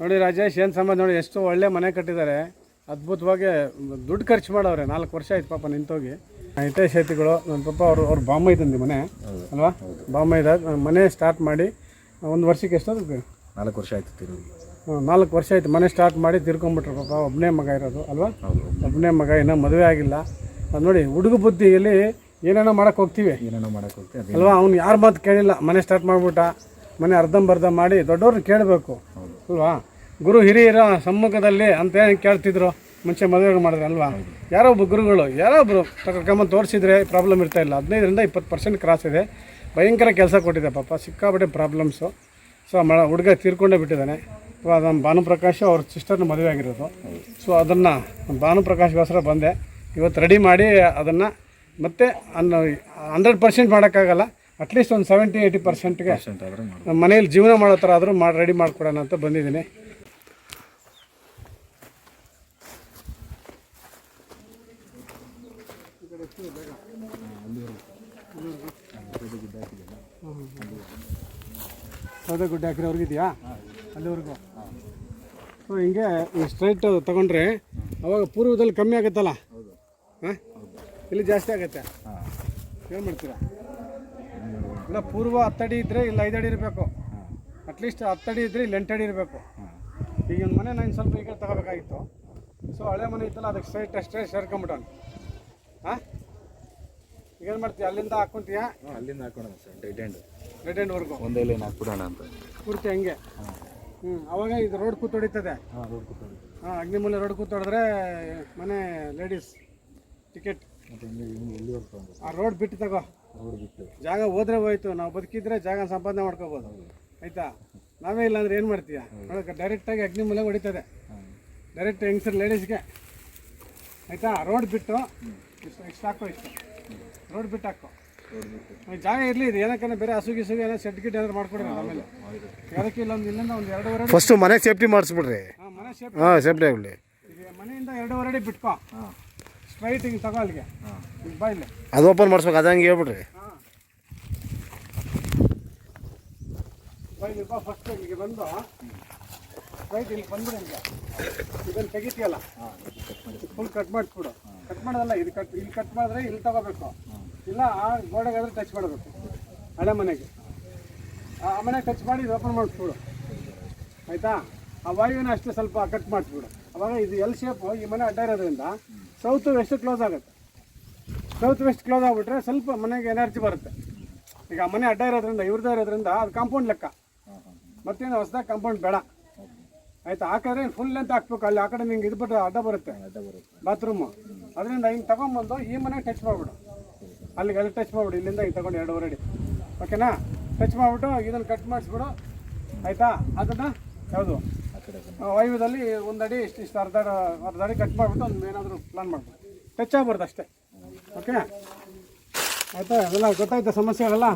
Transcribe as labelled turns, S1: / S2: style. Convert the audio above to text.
S1: ನೋಡಿ ರಾಜೇಶ್ ಏನು ಸಂಬಂಧ? ನೋಡಿ ಎಷ್ಟು ಒಳ್ಳೆ ಮನೆ ಕಟ್ಟಿದ್ದಾರೆ. ಅದ್ಭುತವಾಗಿ ದುಡ್ಡು ಖರ್ಚು ಮಾಡವ್ರೆ. ನಾಲ್ಕು ವರ್ಷ ಆಯ್ತು ಪಾಪ ನಿಂತೋಗಿ. ಹಿತೇಶ್ ಶೇತಿಗಳು ನನ್ನ ಪಾಪ ಅವರು ಅವ್ರು ಬಾಂಬೆ ಇದ್ದಂದು ಮನೆ. ಅಲ್ವಾ? ಬಾಂಬೆ ಇದ್ದಾಗ ಮನೆ ಸ್ಟಾರ್ಟ್ ಮಾಡಿ ಒಂದು ವರ್ಷಕ್ಕೆ ಎಷ್ಟು
S2: ನಾಲ್ಕು ವರ್ಷ ಆಯ್ತು ತಿರುಗಿ.
S1: ನಾಲ್ಕು ವರ್ಷ ಆಯ್ತು ಮನೆ ಸ್ಟಾರ್ಟ್ ಮಾಡಿ ತಿರ್ಕೊಂಬಿಟ್ರು ಪಾಪ ಒಬ್ಬನೇ ಮಗ ಇರೋದು ಅಲ್ವಾ? ಒಬ್ಬನೇ ಮಗ. ಇನ್ನೂ ಮದುವೆ ಆಗಿಲ್ಲ. ಅದ್ ನೋಡಿ ಹುಡುಗ ಬುದ್ಧಿಯಲ್ಲಿ ಏನೇನೋ ಮಾಡೋಕ್ಕೆ ಹೋಗ್ತೀವಿ.
S2: ಏನೇನೋ ಮಾಡೋಕ್ಕೆ ಹೋಗ್ತೀವಿ
S1: ಅಲ್ವಾ? ಅವ್ನು ಯಾರು ಮಾತು ಕೇಳಿಲ್ಲ. ಮನೆ ಸ್ಟಾರ್ಟ್ ಮಾಡ್ಬಿಟ್ಟ. ಮನೆ ಅರ್ಧಂಬರ್ಧ ಮಾಡಿ ದೊಡ್ಡವ್ರನ್ನ ಕೇಳಬೇಕು. ಅಲ್ವಾ? ಗುರು ಹಿರಿಯರ ಸಮ್ಮುಖದಲ್ಲಿ ಅಂತ ಏನು ಕೇಳ್ತಿದ್ರು, ಮುಂಚೆ ಮದುವೆ ಮಾಡಿದ್ರೆ ಅಲ್ವಾ? ಯಾರೋ ಒಬ್ಬ ಗುರುಗಳು, ಯಾರೋ ಒಬ್ಬರು ತಗೊಂಡು ತೋರಿಸಿದ್ರೆ ಪ್ರಾಬ್ಲಮ್ ಇರ್ತಾ ಇಲ್ಲ. ಹದಿನೈದರಿಂದ ಇಪ್ಪತ್ತು ಪರ್ಸೆಂಟ್ ಕ್ರಾಸ್ ಇದೆ. ಭಯಂಕರ ಕೆಲಸ ಕೊಟ್ಟಿದೆ ಪಾಪ, ಸಿಕ್ಕಾಪಟ್ಟೆ ಪ್ರಾಬ್ಲಮ್ಸು ಸೊ ಮ ಹುಡುಗ ತೀರ್ಕೊಂಡೇ ಬಿಟ್ಟಿದ್ದಾನೆ. ಇವಾಗ ನಮ್ಮ ಭಾನುಪ್ರಕಾಶ್ ಅವ್ರ ಸಿಸ್ಟರ್ನ ಮದುವೆ ಆಗಿರೋದು. ಸೊ ಅದನ್ನು ಭಾನುಪ್ರಕಾಶ್ಗೋಸ್ಕರ ಬಂದೆ. ಇವತ್ತು ರೆಡಿ ಮಾಡಿ ಅದನ್ನು ಮತ್ತೆ ಅನ್ನ ಹಂಡ್ರೆಡ್ ಪರ್ಸೆಂಟ್ ಮಾಡೋಕ್ಕಾಗಲ್ಲ. ಅಟ್ಲೀಸ್ಟ್ ಒಂದು ಸೆವೆಂಟಿ ಏಯ್ಟಿ ಪರ್ಸೆಂಟ್ಗೆ ಮನೇಲಿ ಜೀವನ ಮಾಡೋ ಥರ ಆದರೂ ಮಾಡಿ ರೆಡಿ ಮಾಡಿಕೊಡೋಣ ಅಂತ ಬಂದಿದ್ದೀನಿ. ಸೌದೆ ಗುಡ್ಡೆ ಹಾಕಿರೋ ಅವ್ರಿಗಿದೆಯಾ ಅಲ್ಲಿವರೆಗೂ. ಸೊ ಹಿಂಗೆ ಸ್ಟ್ರೈಟ್ ತಗೊಂಡ್ರೆ ಅವಾಗ ಪೂರ್ವದಲ್ಲಿ ಕಮ್ಮಿ ಆಗುತ್ತಲ್ಲ? ಹಾಂ? ಇಲ್ಲಿ ಜಾಸ್ತಿ ಆಗುತ್ತೆ? ಏನು ಮಾಡ್ತೀರಾ? ಇಲ್ಲ ಪೂರ್ವ ಹತ್ತಡಿ ಇದ್ದರೆ ಇಲ್ಲಿ ಐದಡಿ ಇರಬೇಕು. ಅಟ್ಲೀಸ್ಟ್ ಹತ್ತಡಿ ಇದ್ದರೆ ಇಲ್ಲಿ ಎಂಟಡಿ ಇರಬೇಕು. ಈಗ ಒಂದು ಮನೆ ನಾನು ಸ್ವಲ್ಪ ಈಗ ತಗೋಬೇಕಾಗಿತ್ತು. ಸೊ ಹಳೆ ಮನೆ ಇತ್ತಲ್ಲ ಅದಕ್ಕೆ ಸ್ಟ್ರೈಟ್ ಅಷ್ಟೇ ಸೇರ್ಕೊಂಬಿಟ್ಟವನು. ಹಾಂ? ಏನು ಮಾಡ್ತೀಯ? ಅಲ್ಲಿಂದ ಹಾಕ್ಕೊಂತೀಯಾ
S2: ಅಲ್ಲಿಂದ ಹಾಕೋಣ ಸರ್ ಡೆಡ್ ಎಂಡ್
S1: ರೆಡ್ ಎಂಡ್ವರೆಗೂ
S2: ಒಂದೇ ಲೈನ್ ಹಾಕ್ಬಿಡೋಣ ಅಂತ.
S1: ಪೂರ್ತಿ ಹಂಗೆ? ಹ್ಞೂ ಅವಾಗ ಇದು ರೋಡ್ ಕೂತೊಡಿತದೆ.
S2: ಹಾಂ ರೋಡ್ ಕೂತ್ಕೊಳ್ಳಿ
S1: ಹಾಂ ಅಗ್ನಿಮೂಲೆ ರೋಡ್ ಕೂತೊಡಿದ್ರೆ ಮನೆ ಲೇಡೀಸ್ ಟಿಕೆಟ್ ಆ ರೋಡ್ ಬಿಟ್ಟು ತಗೋ.
S2: ಬಿಟ್ಟು
S1: ಜಾಗ ಹೋದ್ರೆ ಹೋಯ್ತು ನಾವು ಬದುಕಿದ್ರೆ ಜಾಗ ಸಂಪಾದನೆ ಮಾಡ್ಕೋಬೋದು. ಆಯ್ತಾ? ನಾವೇ ಇಲ್ಲ ಅಂದ್ರೆ ಏನು ಮಾಡ್ತೀಯ? ನೋಡಕ್ಕೆ ಡೈರೆಕ್ಟಾಗಿ ಅಗ್ನಿ ಮೂಲೆ ಹೊಡಿತದೆ. ಡೈರೆಕ್ಟ್ ಹೆಂಗಸರು ಲೇಡೀಸ್ಗೆ ಆಯ್ತಾ? ರೋಡ್ ಬಿಟ್ಟು ಇಷ್ಟು ಇಷ್ಟು ಹಾಕೋ ಇಷ್ಟು. ರೋಡ್ ಬಿಟ್ಟು ಹಾಕೋ. ಜಾಗ ಇರಲಿ ಇದು ಏನಕ್ಕೆ ಬೇರೆ ಹಸು ಗಿಸುಗೆ ಏನೋ ಸೆಟ್ ಗಿಟ್ ಏನಾದ್ರು ಮಾಡ್ಕೊಡ್ರಿ ಆಮೇಲೆ ಅದಕ್ಕೆ ಇಲ್ಲೊಂದು ಇಲ್ಲಿಂದ ಒಂದು ಎರಡೂವರೆ
S3: ಫಸ್ಟು ಮನೆ ಸೇಫ್ಟಿ ಮಾಡಿಸ್ಬಿಡ್ರಿ.
S1: ಹಾಂ ಮನೆ ಸೇಫ್ಟಿ
S3: ಹಾಂ ಸೇಫ್ಟಿ ಆಗಲಿ.
S1: ಈಗ ಮನೆಯಿಂದ ಎರಡೂವರೆ ಅಡಿ ಬಿಟ್ಕೋ.
S2: ಹಾಂ.
S1: ಸ್ಟ್ರೈಟ್ ಹಿಂಗೆ ತಗೋ ಅಲ್ಲಿಗೆ ಬಾ ಇಲ್ಲಿ
S3: ಅದು ಓಪನ್ ಮಾಡಿಸ್ಬೇಕು ಅದಂಗೆ ಹೇಳ್ಬಿಡ್ರಿ.
S1: ಹಾಂ. ಬಾ ಇಲ್ಲಿ ಬಾ ಫಸ್ಟ್ ಇಲ್ಲಿಗೆ ಬಂದು. ರೈಟ್ ಇಲ್ಲಿ ಬಂದ್ರೆ ಹಿಂಗೆ. ಇದನ್ನು ತೆಗಿತೀಯಲ್ಲ? ಫುಲ್ ಕಟ್ ಮಾಡಿಸ್ಬಿಡು ಕಟ್ ಮಾಡೋದಲ್ಲ ಇದು ಕಟ್ ಇಲ್ಲಿ ಕಟ್ ಮಾಡಿದ್ರೆ ಇಲ್ಲಿ ತಗೋಬೇಕು. ಇಲ್ಲ ಆ ಗೋಡೆಗಾದ್ರೆ ಟಚ್ ಮಾಡಬೇಕು. ಹಳೆ ಮನೆಗೆ. ಆ ಮನೆಗೆ ಟಚ್ ಮಾಡಿ ಇದು ಓಪನ್ ಮಾಡಿಸ್ಬಿಡು ಆಯಿತಾ? ಆ ವಾಯುವಿನ ಅಷ್ಟೇ ಸ್ವಲ್ಪ ಕಟ್ ಮಾಡಿಸ್ಬಿಡು. ಅವಾಗ ಇದು ಎಲ್ ಶೇಪು ಈ ಮನೆ ಅಡ್ಡ ಇರೋದ್ರಿಂದ ಸೌತ್ ವೆಸ್ಟ್ ಕ್ಲೋಸ್ ಆಗುತ್ತೆ. ಸೌತ್ ವೆಸ್ಟ್ ಕ್ಲೋಸ್ ಆಗಿಬಿಟ್ರೆ ಸ್ವಲ್ಪ ಮನೆಗೆ ಎನರ್ಜಿ ಬರುತ್ತೆ. ಈಗ ಆ ಮನೆ ಅಡ್ಡ ಇರೋದ್ರಿಂದ ಇವ್ರದ್ದೇ ಇರೋದ್ರಿಂದ ಅದು ಕಾಂಪೌಂಡ್ ಲೆಕ್ಕ. ಮತ್ತೇನು ಹೊಸದಾಗ ಕಾಂಪೌಂಡ್ ಬೇಡ. ಆಯ್ತಾ? ಹಾಕಿದ್ರೆ ಫುಲ್ ಲೆಂತ್ ಹಾಕ್ಬೇಕು. ಅಲ್ಲಿ ಆ ಕಡೆ ನಿಂಗೆ ಇದು ಬಿಟ್ಟರೆ ಅಡ್ಡ ಬರುತ್ತೆ. ಬಾತ್ರೂಮು ಅದರಿಂದ ಹಿಂಗೆ ತಗೊಂಬಂದು ಈ ಮನೆ ಟಚ್ ಮಾಡಿಬಿಡು. ಅಲ್ಲಿಗೆ ಅಲ್ಲಿ ಟಚ್ ಮಾಡಿಬಿಡು. ಇಲ್ಲಿಂದ ಹಿಂಗೆ ತಗೊಂಡು ಎರಡೂವರೆ ಅಡಿ ಓಕೆನಾ ಟಚ್ ಮಾಡಿಬಿಟ್ಟು ಇದನ್ನು ಕಟ್ ಮಾಡಿಸ್ಬಿಡು. ಆಯಿತಾ? ಅದನ್ನು ಯಾವುದು? ವಾಯುವ್ಯದಲ್ಲಿ ಒಂದು ಅಡಿ ಇಷ್ಟು ಇಷ್ಟು ಅರ್ಧ ಅರ್ಧ ಅಡಿ ಕಟ್ ಮಾಡಿಬಿಟ್ಟು ಒಂದು ಏನಾದರೂ ಪ್ಲಾನ್ ಮಾಡ್ಬೋದು. ಟಚ್ ಆಗ್ಬಾರ್ದು ಅಷ್ಟೇ. ಓಕೆ ಆಯಿತಾ? ಎಲ್ಲ ಗೊತ್ತಾಯ್ತಾ ಸಮಸ್ಯೆಗಳೆಲ್ಲ?